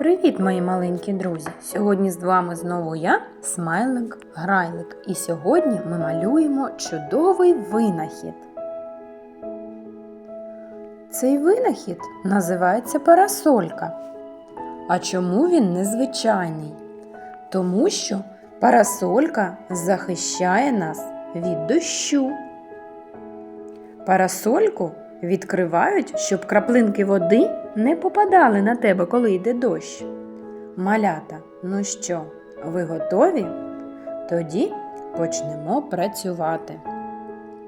Привіт, мої маленькі друзі! Сьогодні з вами знову я, Смайлик Грайлик, і сьогодні ми малюємо чудовий винахід. Цей винахід називається парасолька. А чому він незвичайний? Тому що парасолька захищає нас від дощу. Парасольку відкривають, щоб краплинки води не попадали на тебе, коли йде дощ. Малята, ну що, ви готові? Тоді почнемо працювати.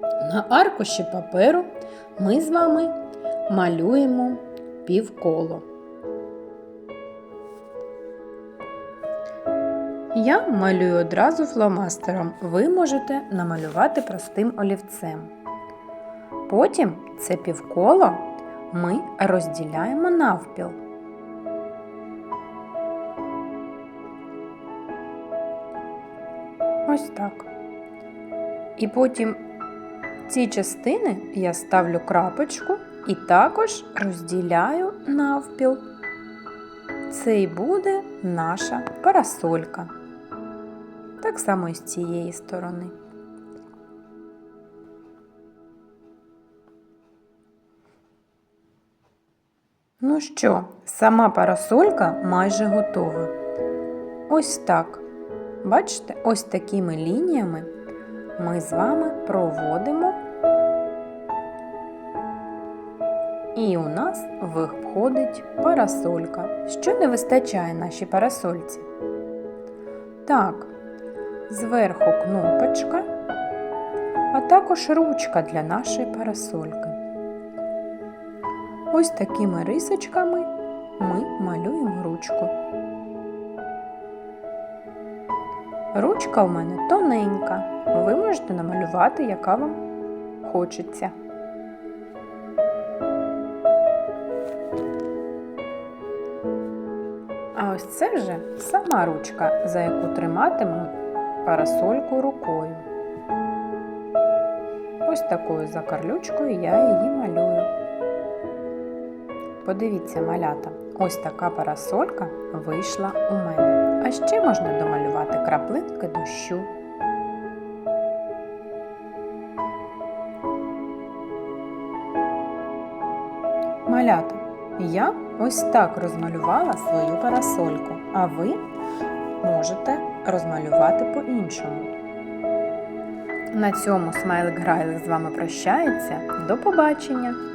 На аркуші паперу ми з вами малюємо півколо. Я малюю одразу фломастером. Ви можете намалювати простим олівцем. Потім це півколо ми розділяємо навпіл. Ось так. І потім ці частини я ставлю крапочку і також розділяю навпіл. Це і буде наша парасолька. Так само і з цієї сторони. Ну що, сама парасолька майже готова. Ось так. Бачите, ось такими лініями ми з вами проводимо. І у нас виходить парасолька. Що не вистачає нашій парасольці? Так, зверху кнопочка, а також ручка для нашої парасольки. Ось такими рисочками ми малюємо ручку. Ручка у мене тоненька. Ви можете намалювати, яка вам хочеться. А ось це вже сама ручка, за яку триматиму парасольку рукою. Ось такою закарлючкою я її малюю. Подивіться, малята, ось така парасолька вийшла у мене. А ще можна домалювати краплинки дощу. Малята, я ось так розмалювала свою парасольку, а ви можете розмалювати по-іншому. На цьому смайлик Грайлик з вами прощається. До побачення!